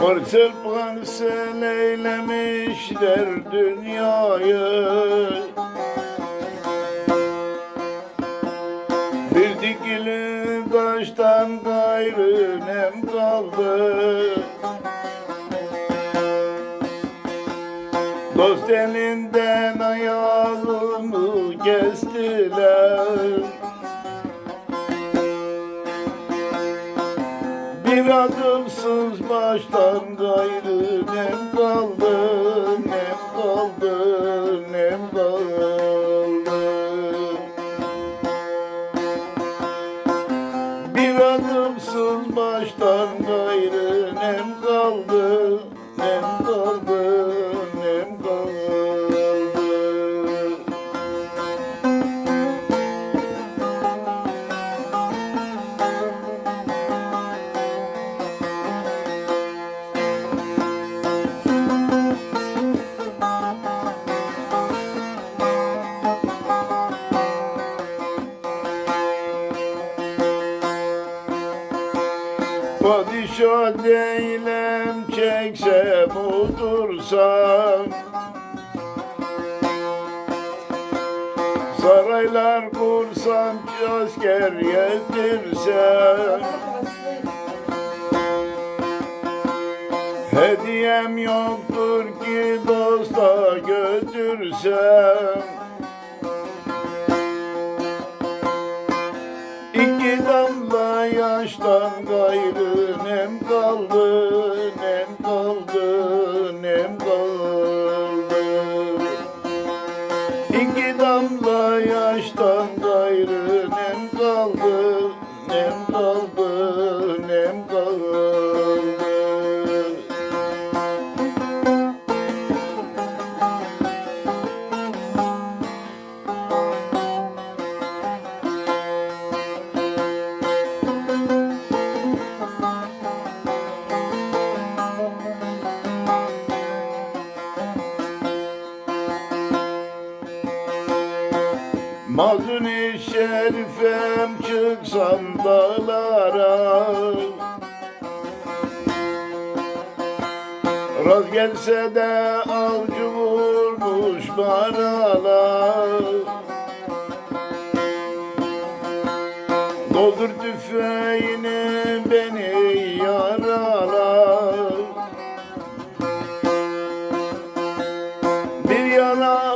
Pansel pansel eylemişler dünyayı. Bir dikili taştan gayrı nem kaldı. Dost elinden ayağımı kestiler Bir adımsız baştan gayrı nem kaldı, nem kaldı, nem kaldı. Padişah değilim çeksem otursam Saraylar kursam asker yetirsem Hediyem yoktur ki dosta götürsem İki kaldı, nem kaldı. İki damla yaştan gayrı nem kaldı, nem kaldı, Mazuni şerifem çıksam dağlara Raz gelse de avcı vurmuş baralar Doldur tüfeğini beni yaralar. Bir yaralı